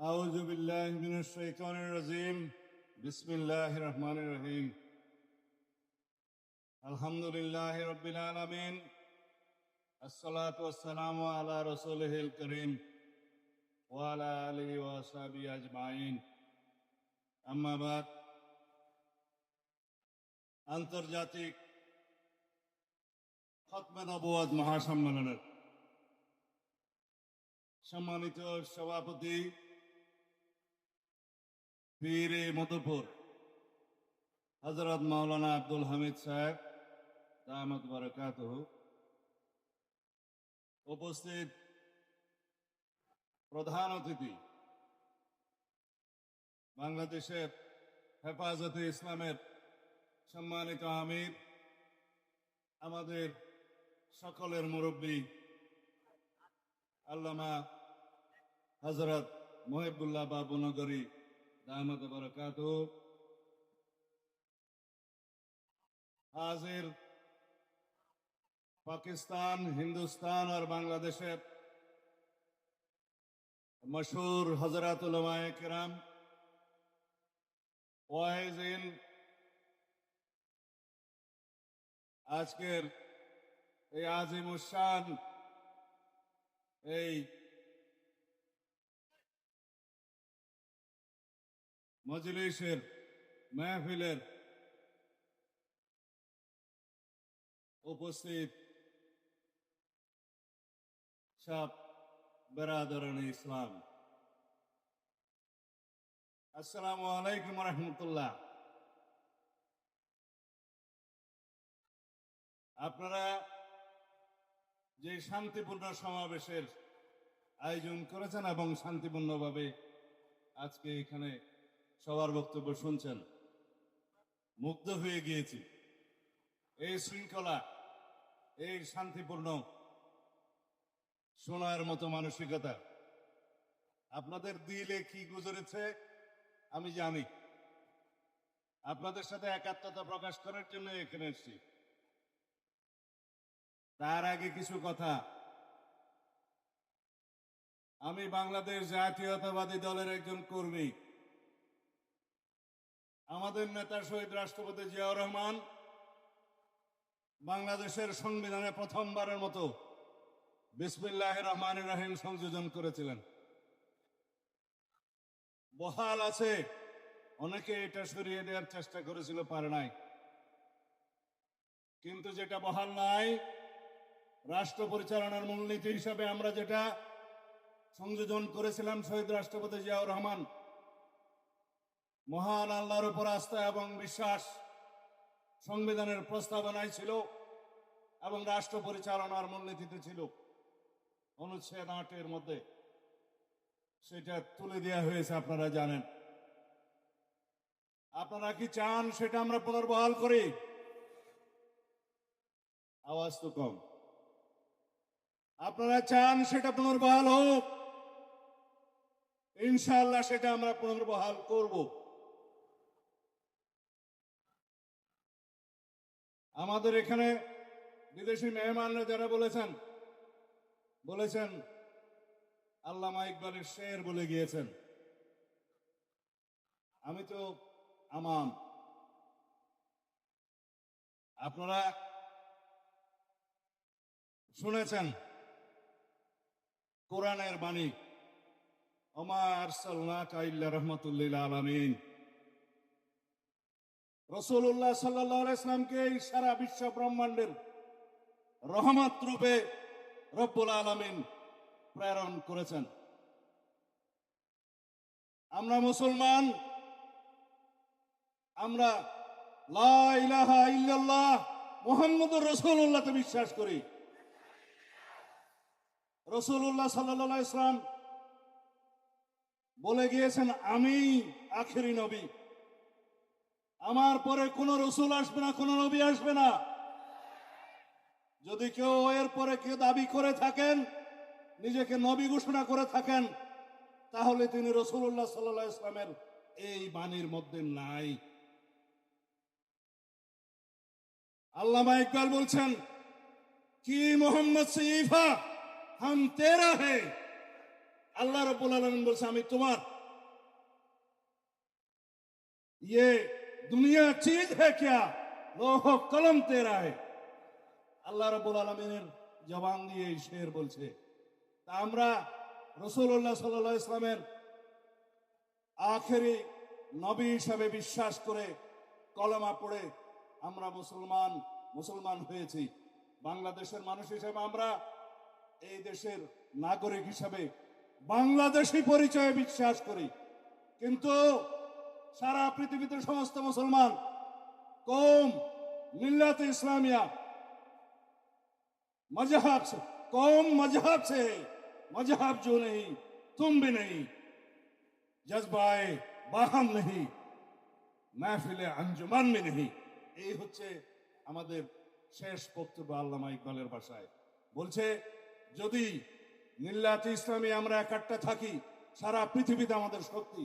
أعوذ بالله من الشيطان الرجيم بسم الله الرحمن الرحيم الحمد لله رب العالمين الصلاة والسلام على رسوله الكريم وعلى آله وصحبه أجمعين أما بعد আন্তর্জাতিক খতমে নবুয়াদ মহাসম্মেলনের সম্মানিত সভাপতি এ মধুপুর। হজরত মাওলানা আব্দুল হামিদ সাহেব, দামত বরকাত উপস্থিত প্রধান অতিথি, বাংলাদেশের হেফাজতে ইসলামের সম্মানিত আমির, আমাদের সকলের মুরব্বী, আল্লামা হজরত মহিবুল্লাহ বাবু নগরী দামাত বরকাত। হাজির পাকিস্তান, হিন্দুস্তান আর বাংলাদেশের মশহুর হজরত উলামায়ে কেরাম, ওয়াইজিন আজকের এই আজিমুসান এই মজলিসের মেহফিলের উপস্থিত সব বেরাদরণ ইসলাম। আসসালামু আলাইকুম রহমতুল্লাহ। আপনারা যে শান্তিপূর্ণ সমাবেশের আয়োজন করেছেন এবং শান্তিপূর্ণভাবে আজকে এখানে সবার বক্তব্য শুনছেন? মুগ্ধ হয়ে গিয়েছি। এই শৃঙ্খলা, এই শান্তিপূর্ণ শোনার মতো মানসিকতা, আপনাদের দিলে কি গুজরেছে, আমি জানি। আপনাদের সাথে একাত্মতা প্রকাশ করার জন্য এখানে এসেছি। তার আগে কিছু কথা। আমি বাংলাদেশ জাতীয়তাবাদী দলের একজন কর্মী। আমাদের নেতা শহীদ রাষ্ট্রপতি জিয়াউর রহমান বাংলাদেশের সংবিধানে প্রথমবারের মতো বিসমিল্লাহ রহমান রাহিম সংযোজন করেছিলেন। বহাল আছে, অনেকে এটা সরিয়ে দেওয়ার চেষ্টা করেছিল, পারে নাই। কিন্তু যেটা বহাল নাই, রাষ্ট্র পরিচালনার মূলনীতি হিসাবে আমরা যেটা সংযোজন করেছিলাম শহীদ রাষ্ট্রপতি জিয়াউর রহমান মহান আল্লাহর উপর আস্থা এবং বিশ্বাস সংবিধানের প্রস্তাবনায় ছিল এবং রাষ্ট্র পরিচালনার মূলনীতিতে ছিল। অনুচ্ছেদ আটের মধ্যে সেটা তুলে দেওয়া হয়েছে, আপনারা জানেন। আপনারা কি চান সেটা আমরা পুনর্বহাল করি? আওয়াজ তো কম। আপনারা চান সেটা পুনর্বহাল হোক? ইনশাল্লাহ সেটা আমরা পুনর্বহাল করব। আমাদের এখানে বিদেশি মেহমানরা যারা বলেছেন বলেছেন, আল্লামা ইকবালের শের বলে গিয়েছেন। আমি তো আমান। আপনারা শুনেছেন কোরআনের বাণী অমার সাল্লাহ রহমতুল্লিল আলমিন। রসুল্লাহ সাল্লাহ ইসলামকে এই সারা বিশ্ব ব্রহ্মাণ্ডের রহমত রূপে রব্বুল আলমিন প্রেরণ করেছেন। আমরা মুসলমান, আমরা মোহাম্মদুর রসুল্লাহতে বিশ্বাস করি। রসুল্লাহ সাল্লাহ ইসলাম বলে গিয়েছেন, আমি আখেরি নবী। আমার পরে কোন রসুল আসবে না, কোন নবী আসবে না। যদি কেউ এর পরে কেউ দাবি করে থাকেন, নিজেকে নবী ঘোষণা করে থাকেন, তাহলে তিনি রসুল্লাহ সাল্লাহ ইসলামের এই বাণীর মধ্যে নাই। আল্লামা ইকবাল বলছেন, কি মোহাম্মদ সঈফা হাম তেরা হে। আল্লাহ রব্বুল আলমিন বলছে, আমি তোমার। ये দুনিয়া চিজ হ্যাঁ লোহ কলম তেরা আল্লাহ রবুল আলমিনের জবান দিয়ে শের বলছে, তা আমরা রসুল্লাহ সাল্লা ইসলামের আখেরি নবী হিসাবে বিশ্বাস করে কলমা পড়ে আমরা মুসলমান মুসলমান হয়েছি। বাংলাদেশের মানুষ হিসাবে আমরা এই দেশের নাগরিক হিসাবে বাংলাদেশি পরিচয়ে বিশ্বাস করি। কিন্তু সারা পৃথিবীতে সমস্ত মুসলমান কম मिल्लत इस्लामिया मजहब से कौम मजहब से है मजहब जो नहीं तुम भी नहीं जज्बाए बाहम नहीं महफिले अंजुमान में नहीं এই হচ্ছে আমাদের শেষ বক্তব্য আল্লামা ইকবালের ভাষায় বলছে যদি মিল্লাত ইসলামী আমরা একাট্টা থাকি সারা পৃথিবীতে আমাদের শক্তি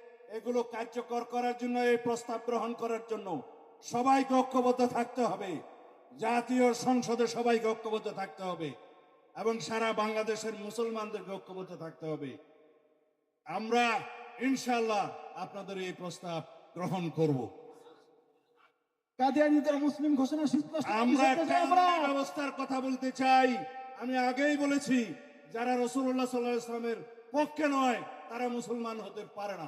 এগুলো কার্যকর করার জন্য এই প্রস্তাব গ্রহণ করার জন্য সবাইকে ঐক্যবদ্ধ থাকতে হবে। জাতীয় সংসদে সবাইকে ঐক্যবদ্ধ থাকতে হবে এবং সারা বাংলাদেশের মুসলমানদেরকে ঐক্যবদ্ধ থাকতে হবে। আমরা ইনশাল্লাহ আপনাদের এই প্রস্তাব গ্রহণ করব। কাদিয়ানিদের মুসলিম ঘোষণা আমরা ব্যবস্থার কথা বলতে চাই। আমি আগেই বলেছি যারা রসুল্লাহ সাল্লাহ ইসলামের পক্ষে নয় তারা মুসলমান হতে পারে না।